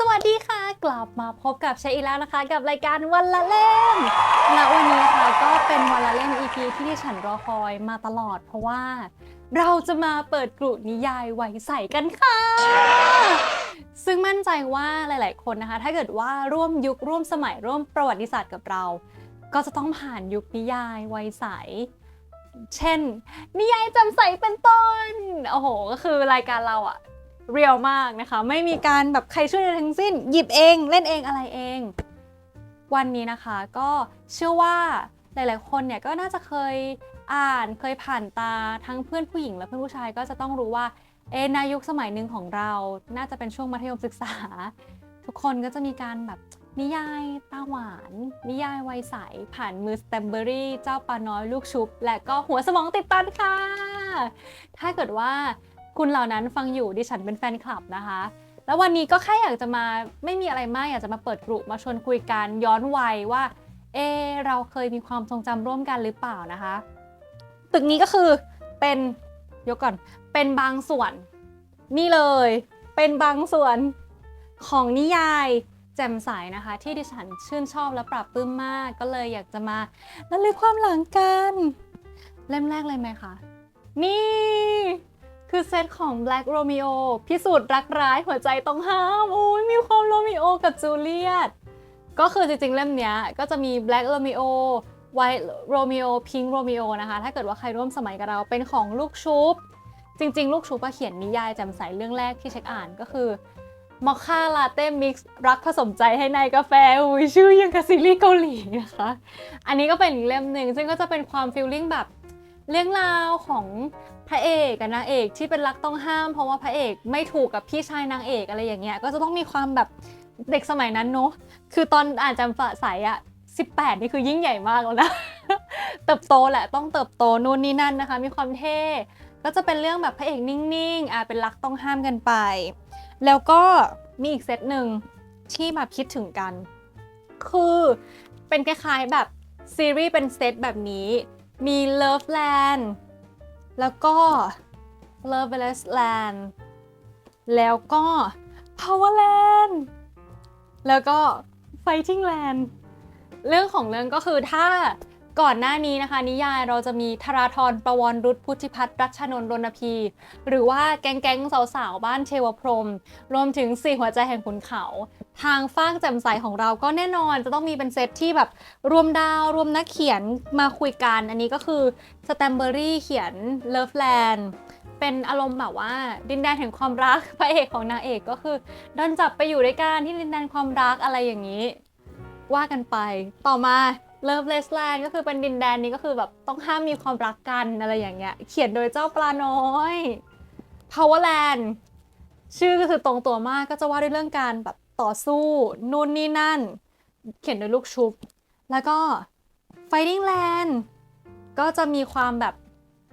สวัสดีค่ะ กลับมาพบกับเชยอีกแล้วนะคะ กับรายการวันละเล่มและวันนี้นะคะก็เป็นวันละเล่ม EP ที่ดิฉันรอคอยมาตลอด เพราะว่าเราจะมาเปิดกลุ่นิยายไวยใสกันค่ะ ซึ่งมั่นใจว่าหลาย ๆ คนนะคะ ถ้าเกิดว่าร่วมยุคร่วมสมัยร่วมประวัติศาสตร์กับเรา ก็จะต้องผ่านยุคนิยายไวยใสเช่น นิยายจำใสเป็นต้น โอ้โห ก็คือรายการเราอะ เรียลมากนะคะ ไม่มีการแบบใครช่วยอะไรทั้งสิ้น หยิบเองเล่นเองอะไรเอง วันนี้นะคะก็เชื่อว่าหลาย ๆ คนเนี่ยก็น่าจะเคยอ่านเคยผ่านตาทั้งเพื่อนผู้หญิงและเพื่อนผู้ชายก็จะต้องรู้ว่าเอะในยุคสมัยหนึ่งของเรา น่าจะเป็นช่วงมัธยมศึกษา ทุกคนก็จะมีการแบบนิยายตาหวาน นิยายวัยใส ผ่านมือสแตมเบอรี่เจ้าปลาน้อยลูกชุบ และก็หัวสมองติดตันค่ะ ถ้าเกิดว่า คุณเหล่านั้นฟังอยู่ดิฉันเป็นแฟนคลับนะคะ แล้ววันนี้ก็แค่อยากจะมาไม่มีอะไรมากอยากจะมาเปิดกลุ่มมาชวนคุยกันย้อนวัยว่า เอเราเคยมีความทรงจำร่วมกันหรือเปล่านะคะ ตึกนี้ก็คือเป็นยกก่อนเป็นบางส่วน นี่เลย เป็นบางส่วนของนิยายแจ่มใสนะคะ ที่ดิฉันชื่นชอบและปรับปลื้มมากก็เลยอยากจะมาระลึกความหลังกัน เล่มแรกเลยไหมคะ นี่ คือเซตของ Black Romeo พิสูจน์รักร้ายหัวใจต้องห้ามโอ้ยมีความโรมิโอกับจูเลียตก็คือจริงๆ เล่มนี้ก็จะมี Black Romeo White Romeo Pink Romeo นะคะ ถ้าเกิดว่าใครร่วมสมัยกับเราเป็นของลูกชุบ จริง ๆ ลูกชุบเขียนนิยายแจ่มใสเรื่องแรกที่เช็คอ่านก็คือมอคค่าลาเต้มิกซ์รักผสมใจให้ในกาแฟอุ้ยชื่อยังกับซีรีส์เกาหลีนะคะ อันนี้ก็เป็นอีกเล่มหนึ่งซึ่งก็จะเป็นความฟีลลิ่งแบบเรื่องราวของ พระเอกกับนางเอกที่เป็นรักต้องห้าม เพราะว่าพระเอกไม่ถูกกับพี่ชายนางเอกอะไรอย่างเงี้ยก็จะต้องมีความแบบเด็กสมัยนั้นเนอะคือตอนอ่านจำฝาใสอะ18 นี่คือยิ่งใหญ่มากแล้วนะ เติบโตแหละต้องเติบโตนู่นนี่นั่นนะคะ มีความเท่ก็จะเป็นเรื่องแบบพระเอกนิ่งๆอ่าเป็นรักต้องห้ามกันไป แล้วก็มีอีกเซตหนึ่งที่มาคิดถึงกัน คือเป็นคล้ายๆแบบซีรีส์เป็นเซตแบบนี้มี Love Land แล้วก็ Loveless Land แล้วก็ Powerland แล้วก็ Fighting Land เรื่องของเรื่องก็คือถ้าก่อนหน้านี้นะคะ นิยายเราจะมีธราธรประวรรุตพุทธิพัฒน์รัชนนท์รณพี หรือว่าแก๊งๆสาวๆ บ้านเทวพรม รวมถึงสี่หัวใจแห่งขุนเขา ทางฟากแจ่มใสของเราก็แน่นอนจะต้องมีเป็นเซตที่แบบรวมดาวรวมนักเขียนมาคุยกัน อันนี้ก็คือสแตมเบอรี่เขียน Love Land เป็นอารมณ์แบบว่า ดินแดนแห่งความรักพระเอกของนางเอกก็คือโดนจับไปอยู่ด้วยกันที่ดินแดนความรักอะไรอย่างนี้ ว่ากันไปต่อมา Loveless Land ก็คือเป็นดินแดนนี้ก็คือแบบต้องห้ามมีความรักกันอะไรอย่างเงี้ยเขียนโดยเจ้าปลาน้อย Powerland ชื่อก็คือตรงตัวมากก็จะว่าด้วยเรื่องการแบบ ต่อสู้ นู่นนี่นั่น เขียนโดยลูกชุบ แล้วก็ Fighting Land ก็จะมีความแบบ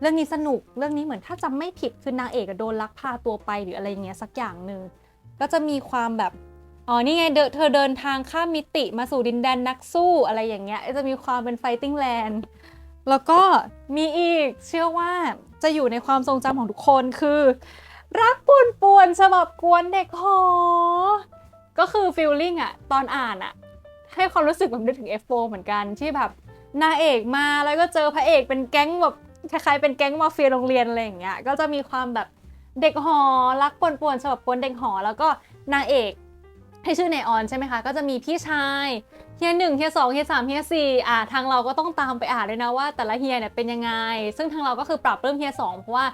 เรื่องนี้สนุกเรื่องนี้เหมือนถ้าจำไม่ผิดคือนางเอกโดนลักพาตัวไปหรืออะไรอย่างเงี้ยสักอย่างหนึ่งก็จะมีความแบบอ๋อนี่ไงเเธอเดินทางข้ามมิติมาสู่ดินแดนนักสู้อะไรอย่างเงี้ยจะมีความเป็น fighting land แล้วก็มีอีกเชื่อว่าจะอยู่ในความทรงจำของทุกคนคือ รักป่วนป่วนฉบับกวนเด็กหอ ก็คือ feeling อะตอนอ่านอะให้ความรู้สึกแบบนึกถึง F4 เหมือนกันที่แบบนางเอกมาแล้วก็เจอพระเอกเป็นแก๊งแบบคล้ายๆเป็นแก๊งมาเฟียโรงเรียนอะไรอย่างเงี้ยก็จะมีความแบบเด็กหอรักป่วนปวนๆฉบับกวนเด็กหอ แล้วก็นางเอกให้ชื่อในออนใช่ไหมคะ ก็จะมีพี่ชายเฮียหนึ่งเฮียสองเฮียสามเฮียสี่อ่าทางเราก็ต้องตามไปอ่านเลยนะว่าแต่ละเฮียเนี่ยเป็นยังไง ซึ่งทางเราก็คือปรับเริ่มเฮียสองเพราะว่า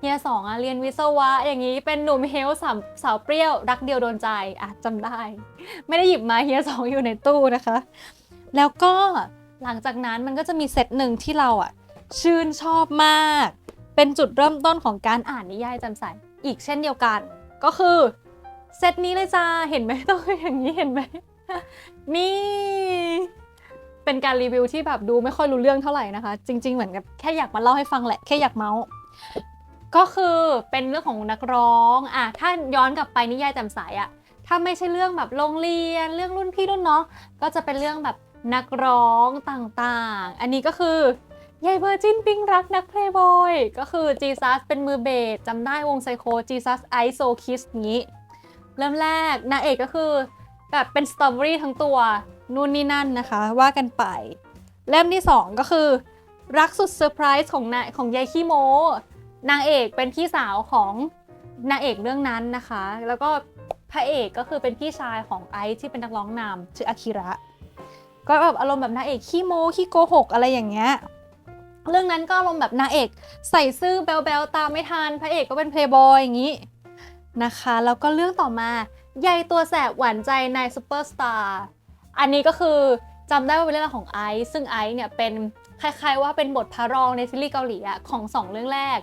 เฮียสองอะเรียนวิศวะอย่างนี้เป็นหนุ่มเฮลสาวสาวเปรี้ยวรักเดียวโดนใจอะจำได้ ไม่ได้หยิบมาเฮียสองอยู่ในตู้นะคะ แล้วก็หลังจากนั้นมันก็จะมีเซตหนึ่งที่เราอะชื่นชอบมาก เป็นจุดเริ่มต้นของการอ่านนิยายจำใสอีกเช่นเดียวกัน ก็คือเซตนี้เลยจ้าเห็นไหมต้องอย่างนี้เห็นไหมนี่เป็นการรีวิวที่แบบดูไม่ค่อยรู้เรื่องเท่าไหร่นะคะ จริง ๆ เหมือนกับแค่อยากมาเล่าให้ฟังแหละแค่อยากเมาส์ ก็คือเป็นเรื่องของนักร้องอะถ้าย้อนกลับไปนิยายแจ่มใสอะถ้าไม่ใช่เรื่องแบบโรงเรียนเรื่องรุ่นพี่รุ่นน้องก็จะเป็นเรื่องแบบนักร้องต่างๆ อันนี้ก็คือยายเวอร์จินปิ้งรักนักเพลย์บอยก็คือจีซัสเป็นมือเบสจำได้วงไซโคจีซัสไอโซคิสนี้ เริ่มแรกนางเอกก็คือแบบเป็นสตรอเบอรี่ทั้งตัวนู่นนี่นั่นนะคะ ว่ากันไป เล่มที่สองก็คือ รักสุดเซอร์ไพรส์ของนายของยายขี้โม นางเอกเป็นพี่สาวของนางเอกเรื่องนั้นนะคะ แล้วก็พระเอกก็คือเป็นพี่ชายของไอซ์ที่เป็นนักร้องนำชื่ออากิระ ก็แบบอารมณ์แบบนางเอกขี้โมขี้โกหกอะไรอย่างเงี้ยเรื่องนั้นก็อารมณ์แบบนางเอกใส่ซื่อแบลๆตามไม่ทันพระเอกก็เป็นเพลย์บอยอย่างนี้นะคะแล้วก็เรื่องต่อมาใยตัวแสบหวานใจในซูเปอร์สตาร์อันนี้ก็คือจำได้ว่าเป็นเรื่องของไอซ์ซึ่งไอซ์เนี่ยเป็นคล้ายๆว่าเป็นบทพระรองในซีรีส์เกาหลีอะของสองเรื่องแรก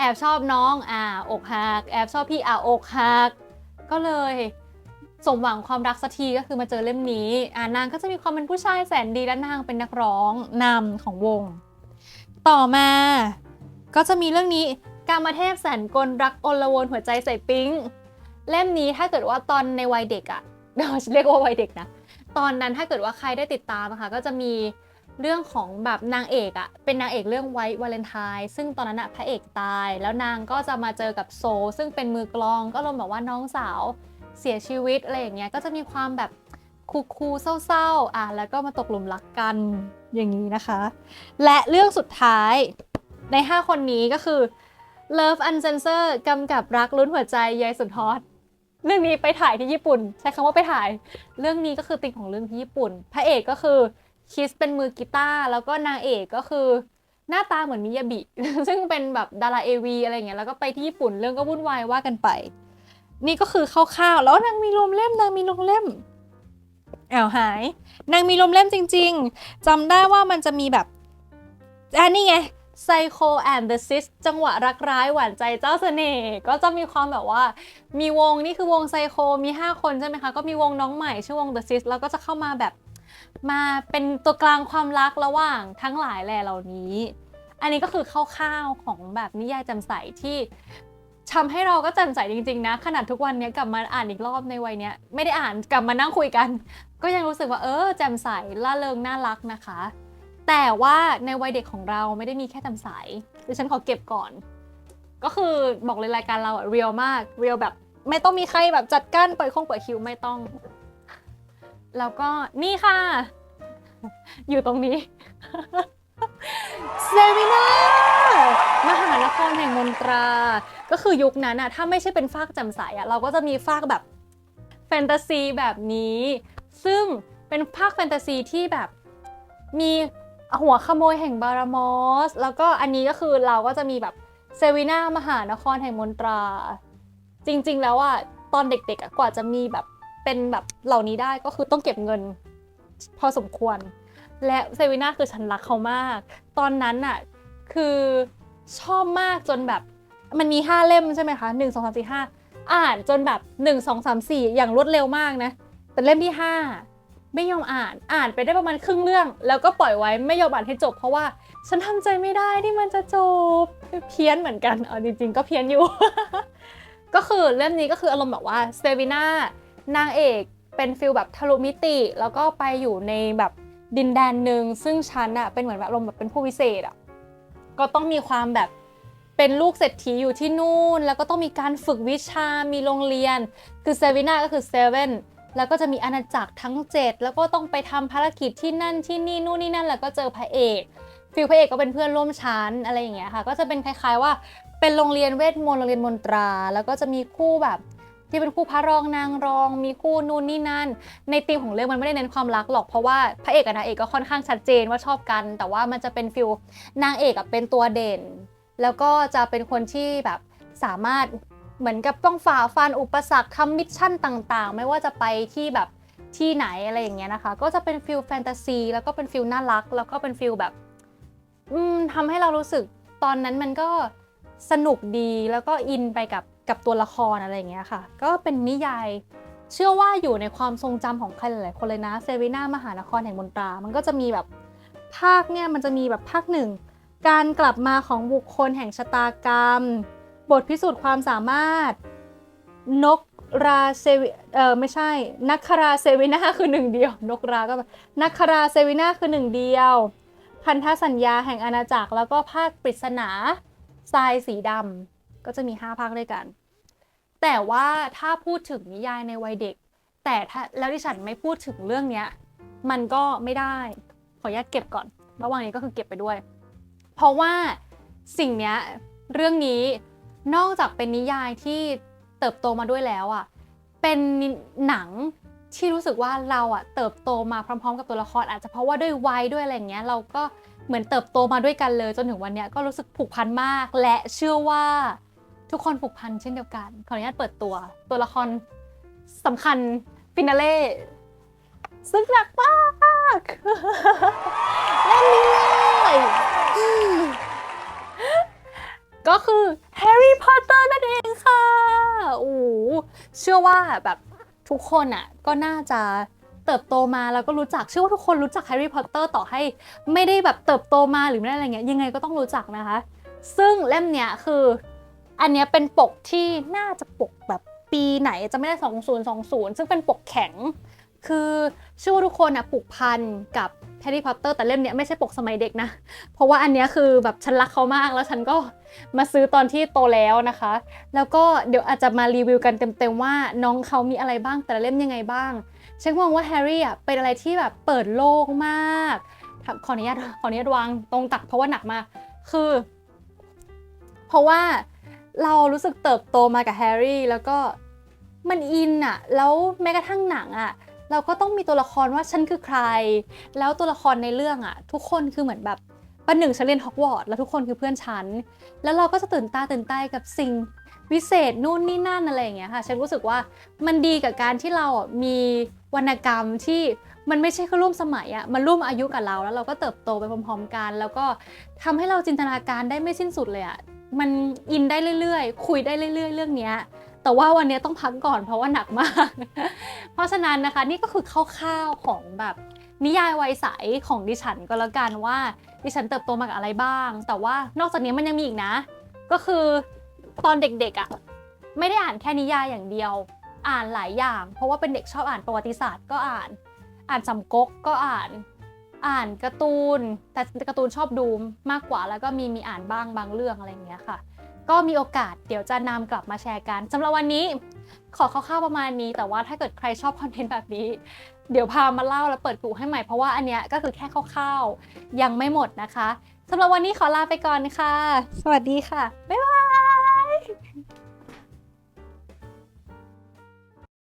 แอบชอบน้องอ่าอกหักแอบชอบพี่อ่าอกหักก็เลยสมหวังความรักสักทีก็คือมาเจอเล่มนี้อ่านางก็จะมีความเป็นผู้ชายแสนดีและนางเป็นนักร้องนำของวง ต่อมาก็จะมีเรื่องนี้การมาเทพแสนกลรักอลวนหัวใจใส่ปิ๊งเล่มนี้ถ้าเกิดว่าตอนในวัยเด็กอะเดี๋ยวเรียกว่าวัยเด็กนะ ตอนนั้นถ้าเกิดว่าใครได้ติดตามนะคะก็จะมี เรื่องของแบบนางเอกอะเป็นนางเอกเรื่องไวท์วาเลนไทน์ซึ่งตอนนั้นอะพระเอกตาย แล้วนางก็จะมาเจอกับโซ ซึ่งเป็นมือกลองก็ลมแบบว่าน้องสาวเสียชีวิตอะไรอย่างเงี้ยก็จะมีความแบบคูลๆเศร้าๆอะแล้วก็มาตกหลุมรักกันอย่างนี้นะคะ และเรื่องสุดท้ายใน 5 คนนี้ก็คือ Love Uncensor กำกับรักลุ้นหัวใจยายสุดฮอตเรื่องนี้ไปถ่ายที่ญี่ปุ่น ใช้คำว่าไปถ่าย เรื่องนี้ก็คือติงของเรื่องที่ญี่ปุ่น พระเอกก็คือ คิสเป็นมือกีตาร์แล้วก็นางเอกก็คือหน้าตาเหมือนมิยาบิ ซึ่งเป็นแบบดาราเอวีอะไรเงี้ย แล้วก็ไปที่ญี่ปุ่นเรื่องก็วุ่นวายว่ากันไป นี่ก็คือคร่าวๆ แล้วนางมีรวมเล่มนางมีรวมเล่มแอ้าวหาย นางมีรวมเล่มจริง ๆจำได้ว่ามันจะมีแบบอันนี้ไง Psycho and the Sis จังหวะรักร้ายหวานใจเจ้าเสน่ห์ก็จะมีความแบบว่ามีวงนี่คือวงไซโคมี 5 คนใช่ไหมคะ ก็มีวงน้องใหม่ชื่อวง The Sis แล้วก็จะเข้ามาแบบ มาเป็นตัวกลางความรักระหว่างทั้งหลายแหล่เหล่านี้ อันนี้ก็คือคร่าวๆของแบบนิยายจำใสที่ทำให้เราก็จำใสจริงๆนะ ขนาดทุกวันนี้กลับมาอ่านอีกรอบในวัยเนี้ยไม่ได้อ่านกลับมานั่งคุยกัน ก็ยังรู้สึกว่าเออแจ่มใสล่าเริงน่ารักนะคะ แต่ว่าในวัยเด็กของเราไม่ได้มีแค่จ่มใสดิฉันขอเก็บก่อน ก็คือบอกเลยรายการเราอะเรียลมากเรียลแบบ ไม่ต้องมีใครแบบจัดกั้นเปิดคงเปิดคิวไม่ต้อง แล้วก็นี่ค่ะ อยู่ตรงนี้ เซมินามหานครแห่งมนตรา ก็คือยุคนั้นอะถ้าไม่ใช่เป็นฟากแจ่มใสอะเราก็จะมีฟากแบบแฟนตาซีแบบนี้ ซึ่งเป็นภาคแฟนตาซีที่แบบมีหัวขโมยแห่งบารามอส แล้วก็อันนี้ก็คือเราก็จะมีแบบเซวิน่ามหานครแห่งมนตรา จริงๆแล้วอะตอนเด็กๆอะกว่าจะมีแบบ เป็นแบบเหล่านี้ได้ก็คือต้องเก็บเงิน พอสมควร และเซวิน่าคือฉันรักเขามาก ตอนนั้นอะคือชอบมากจนแบบมันมี 5 เล่มใช่ไหมคะ 1 2 3 4 5 อ่านจนแบบ 1 2 3 4 อย่างรวดเร็วมากนะ แต่เล่มที่ 5 ไม่ยอมอ่านอ่านไปได้ประมาณครึ่งเรื่อง แล้วก็ปล่อยไว้ไม่ยอมอ่านให้จบ เพราะว่าฉันทำใจไม่ได้ที่มันจะจบเพี้ยนเหมือนกันเอาจริง ๆ ก็เพี้ยนอยู่ ก็คือเล่มนี้ก็คืออารมณ์แบบว่าเซวิน่า นางเอกเป็นฟิลแบบทะลุมิติ แล้วก็ไปอยู่ในแบบดินแดนหนึ่งซึ่งฉันอะเป็นเหมือนแบบอารมแบบเป็นผู้วิเศษอะก็ต้องมีความแบบเป็นลูกเศรษฐีอยู่ที่นู่น แล้วก็ต้องมีการฝึกวิชามีโรงเรียน คือเซวิน่าก็คือเซเว่นแล้วก็จะมีอาณาจักรทั้ง 7 แล้วก็ต้องไปทำภารกิจที่นั่นที่นี่นู่นนี่นั่นแล้วก็เจอพระเอกฟิลพระเอกก็เป็นเพื่อนร่วมชั้นอะไรอย่างเงี้ยค่ะ ก็จะเป็นคล้ายๆว่าเป็นโรงเรียนเวทมนต์โรงเรียนมนตรา แล้วก็จะมีคู่แบบ ที่เป็นคู่พระรองนางรอง มีคู่นู่นนี่นั่น ในธีมของเรื่องมันไม่ได้เน้นความรักหรอกเพราะว่าพระเอกกับนางเอกก็ค่อนข้างชัดเจนว่าชอบกัน แต่ว่ามันจะเป็นฟิลนางเอกเป็นตัวเด่น แล้วก็จะเป็นคนที่แบบสามารถเหมือนกับต้องฝ่าฟันอุปสรรคทำมิชชั่นต่างๆ ไม่ว่าจะไปที่แบบที่ไหนอะไรอย่างเงี้ยนะคะ ก็จะเป็นฟิลแฟนตาซีแล้วก็เป็นฟิลน่ารัก แล้วก็เป็นฟิลแบบทำให้เรารู้สึกตอนนั้นมันก็สนุกดีแล้วก็อินไปกับ กับตัวละครอะไรอย่างเงี้ยค่ะ ก็เป็นนิยายเชื่อว่าอยู่ในความทรงจำของใครหลายๆคนเลยนะเซวิน่ามหานครแห่งมนตรา มันก็จะมีแบบภาคเนี่ยมันจะมีแบบภาคหนึ่งการกลับมาของบุคคลแห่งชะตากรรม บทพิสูจน์ความสามารถ นกราเซวิเออไม่ใช่ นักคราเซวินาคือหนึ่งเดียว นกราก็แบบนักคราเซวินาคือหนึ่งเดียว พันธสัญญาแห่งอาณาจักร แล้วก็ภาคปริศนาทรายสีดำก็จะมี 5 ภาคด้วยกัน แต่ว่าถ้าพูดถึงนิยายในวัยเด็ก แต่ถ้าแล้วที่ฉันไม่พูดถึงเรื่องเนี้ยมันก็ไม่ได้ ขออนุญาตเก็บก่อน ระหว่างนี้ก็คือเก็บไปด้วย เพราะว่าสิ่งเนี้ยเรื่องนี้นอกจากเป็นนิยายที่เติบโตมาด้วยแล้วอะเป็นหนังที่รู้สึกว่าเราอะเติบโตมาพร้อม ๆ กับตัวละคร อาจจะเพราะว่าด้วยวัยด้วยอะไรอย่างเงี้ยเราก็เหมือนเติบโตมาด้วยกันเลย จนถึงวันเนี้ยก็รู้สึกผูกพันมาก และเชื่อว่า ทุกคนผูกพันเช่นเดียวกัน ขออนุญาตเปิดตัว ตัวละครสำคัญฟินาเล่ซึ่งหนักมากเล่นนี้เลยก็คือแฮร์รี่พอตเตอร์นั่นเองค่ะโอ้เชื่อว่าแบบทุกคนอะก็น่าจะเติบโตมาแล้วก็รู้จักเชื่อว่าทุกคนรู้จักแฮร์รี่พอตเตอร์ต่อให้ไม่ได้แบบเติบโตมาหรือไม่ได้อะไรเงี้ยยังไงก็ต้องรู้จักนะคะ ซึ่งเล่มเนี้ยคือ อันนี้เป็นปกที่น่าจะปกแบบปีไหนจะไม่ได้ 2020 ซึ่งเป็นปกแข็ง คือเชื่อว่าทุกคนอะผูกพันกับแฮร์รี่พอตเตอร์แต่เล่มเนี้ยไม่ใช่ปกสมัยเด็กนะ เพราะว่าอันเนี้ยคือแบบฉันรักเขามากแล้วฉันก็มาซื้อตอนที่โตแล้วนะคะ แล้วก็เดี๋ยวอาจจะมารีวิวกันเต็มๆว่าน้องเขามีอะไรบ้างแต่ละเล่มยังไงบ้างฉันมองว่าแฮร์รี่อะเป็นอะไรที่แบบเปิดโลกมากขออนุญาตขออนุญาตวางตรงตักเพราะว่าหนักมากคือ เพราะว่า เรารู้สึกเติบโตมากับแฮร์รี่แล้วก็มันอินอะแล้วแม้กระทั่งหนังอะเราก็ต้องมีตัวละครว่าฉันคือใคร แล้วตัวละครในเรื่องอะทุกคนคือเหมือนแบบประหนึ่งฉันเรียนฮอกวอตส์แล้วทุกคนคือเพื่อนฉัน แล้วเราก็จะตื่นตาตื่นใจกับสิ่งวิเศษนู่นนี่นั่นอะไรอย่างเงี้ยค่ะ ฉันรู้สึกว่ามันดีกับการที่เราอะมีวรรณกรรมที่มันไม่ใช่แค่ร่วมสมัยอะมันร่วมอายุกับเราแล้วเราก็เติบโตไปพร้อมๆกัน แล้วก็ทำให้เราจินตนาการได้ไม่สิ้นสุดเลยอะ มันอินได้เรื่อยๆ คุยได้เรื่อยๆ เรื่องเนี้ยแต่ว่าวันนี้ต้องพักก่อนเพราะว่าหนักมาก เพราะฉะนั้นนะคะนี่ก็คือคร่าวๆของแบบนิยายวัยใสของดิฉันก็แล้วกันว่า ดิฉันเติบโตมากับอะไรบ้าง แต่ว่านอกจากนี้มันยังมีอีกนะ ก็คือตอนเด็กๆอะ่ะไม่ได้อ่านแค่นิยายอย่างเดียว อ่านหลายอย่าง เพราะว่าเป็นเด็กชอบอ่านประวัติศาสตร์ก็อ่าน อ่านสำก๊กก็อ่าน อ่านการ์ตูน แต่การ์ตูนชอบดูมากกว่า แล้วก็มีมีอ่านบ้างบางเรื่องอะไรอย่างเงี้ยค่ะ ก็มีโอกาสเดี๋ยวจะนำกลับมาแชร์กันสำหรับวันนี้ขอคร่าวๆประมาณนี้ แต่ว่าถ้าเกิดใครชอบคอนเทนต์แบบนี้ เดี๋ยวพามาเล่าแล้วเปิดกลุ่ให้ใหม่เพราะว่าอันเนี้ยก็คือแค่คร่าวๆยังไม่หมดนะคะสำหรับวันนี้ขอลาไปก่อนค่ะ สวัสดีค่ะ บ๊ายบาย